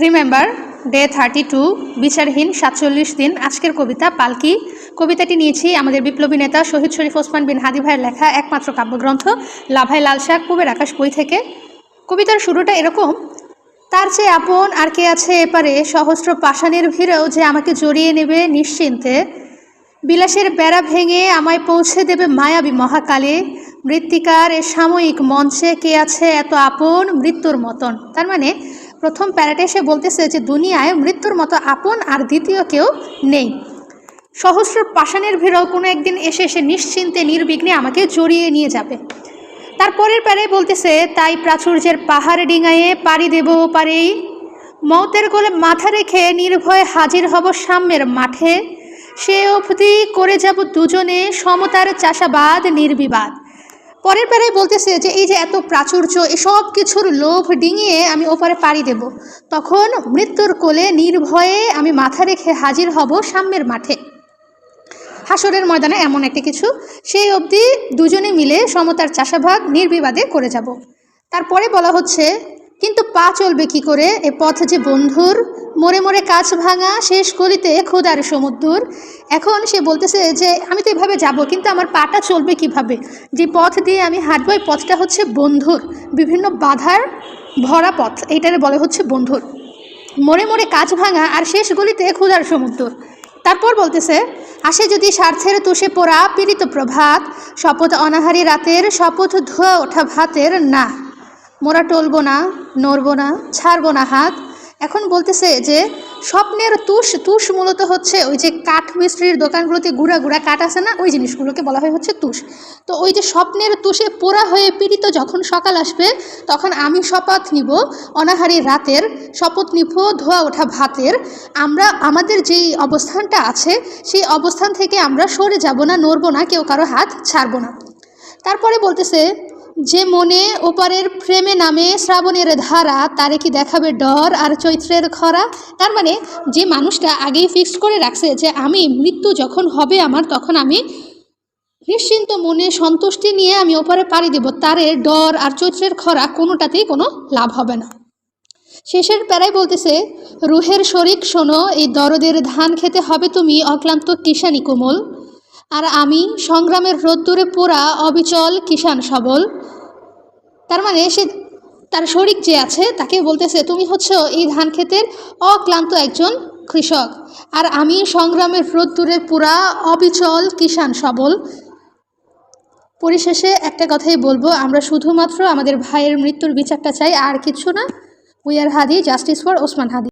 Remember day thirty two বিচারহীন সাতচল্লিশ দিন, আজকের কবিতা, পালকি। কবিতাটি নিয়েছি আমাদের বিপ্লবী নেতা শহীদ শরীফ ওসমান বিন হাদি ভাইয়ের লেখা একমাত্র কাব্যগ্রন্থ, লাভাই লাল শাক পুবের আকাশ বই থেকে। কবিতার শুরুটা এরকম, তার চেয়ে আপন আর কে আছে এপারে? সহস্র পাষাণের ভিড়েও যে আমাকে জড়িয়ে নেবে নিশ্চিন্তে। বিলাসের বেড়া ভেঙে আমায় পৌঁছে দেবে মায়াবী মহাকালে। মৃত্তিকার এ সাময়িক মঞ্চে কে আছে এত আপন? মৃত্যুর মতন। তার মানে প্রথম প্যারাটে সে বলতেছে যে, দুনিয়ায় মৃত্যুর মতো আপন আর দ্বিতীয় কেউ নেই। সহস্র পাষাণের ভিড়েও কোনো একদিন এসে সে নিশ্চিন্তে, নির্বিঘ্নে আমাকে জড়িয়ে নিয়ে যাবে। তারপরের প্যারে বলতেছে, তাই প্রাচুর্যের পাহাড় ডিঙায়ে পাড়ি দেব পারেই মৌতের কোলে মাথা রেখে নির্ভয়ে হাজির হব সাম্যের মাঠে। সে অবধি করে যাব দুজনে সমতার চাষাবাদ, নির্বিবাদ। পরের প্যারায় বলতেছে যে, এই যে এত প্রাচুর্য এসব কিছুর লোভ ডিঙিয়ে আমি ওপারে পাড়ি দেব। তখন মৃত্যুর কোলে নির্ভয়ে আমি মাথা রেখে হাজির হব সাম্যের মাঠে। হাসরের ময়দানে এমন একটা কিছু। সেই অবধি দুজনে মিলে সমতার চাষাভাগ নির্বিবাদে করে যাব। তারপরে বলা হচ্ছে, কিন্তু পা চলবে কি করে? এ পথ যে বন্ধুর মোড়ে মোড়ে কাছ ভাঙা শেষ গলিতে ক্ষুদার সমুদ্র এখন সে বলতেছে যে, আমি তো এভাবে যাব, কিন্তু আমার পাটা চলবে কীভাবে? যে পথ দিয়ে আমি হাঁটবো, এই পথটা হচ্ছে বন্ধুর। বিভিন্ন বাধার ভরা পথ, এইটারে বলে হচ্ছে বন্ধুর। মোড়ে মোড়ে কাজ ভাঙা আর শেষ গলিতে ক্ষুধার সমুদ্র তারপর বলতেছে, আসে যদি স্বার্থের তুষে পোড়া পীড়িত প্রভাত, শপথ অনাহারী রাতের শপথ ধোয়া ওঠা ভাতের না। মোরা টলবো না, নড়বো না, ছাড়বো না হাত এখন বলতেছে যে, স্বপ্নের তুষ তুষ মূলত হচ্ছে ওই যে কাঠ মিস্ত্রির দোকানগুলোতে গুঁড়া গুঁড়া কাঠ আছে না, ওই জিনিসগুলোকে বলা হয় হচ্ছে তুষ। তো ওই যে স্বপ্নের তুষে পোড়া হয়ে পীড়িত যখন সকাল আসবে, তখন আমি শপথ নিব, অনাহারী রাতের, শপথ নিব ধোয়া ওঠা ভাতের। আমরা, আমাদের যেই অবস্থানটা আছে, সেই অবস্থান থেকে আমরা সরে যাব না, নড়বো না, কেউ কারও হাত ছাড়বো না। তারপরে বলতেছে যে মনে ওপারের প্রেমে নামে শ্রাবণের ধারা, তারে কি দেখাবে ডর আর চৈত্রের খরা? তার মানে যে মানুষটা আগেই ফিক্সড করে রাখছে যে আমি মৃত্যু যখন হবে আমার, তখন আমি নিশ্চিন্ত মনে সন্তুষ্টি নিয়ে আমি ওপারে পাড়ি দেব। তারে ডর আর চৈত্রের খরা কোনোটাতেই কোনো লাভ হবে না। শেষের প্যারায় বলতেছে, রুহের শরিক শোনো, এই দরদের ধান খেতে হবে তুমি, অক্লান্ত কিষানি কোমল। আর আমি সংগ্রামের রোদ্দুরে পোড়া অবিচল কিষান সবল। তার মানে সে তার শরিক যে আছে, তাকে বলতেছে, তুমি হচ্ছে এই ধান ক্ষেতের অক্লান্ত একজন কৃষক। আর আমি সংগ্রামের রোদ্দুরে পুরা অবিচল কিষান সবল। পরিশেষে একটা কথাই বলব, আমরা শুধুমাত্র আমাদের ভাইয়ের মৃত্যুর বিচারটা চাই, আর কিছু না। We are Hadi justice for Osman Hadi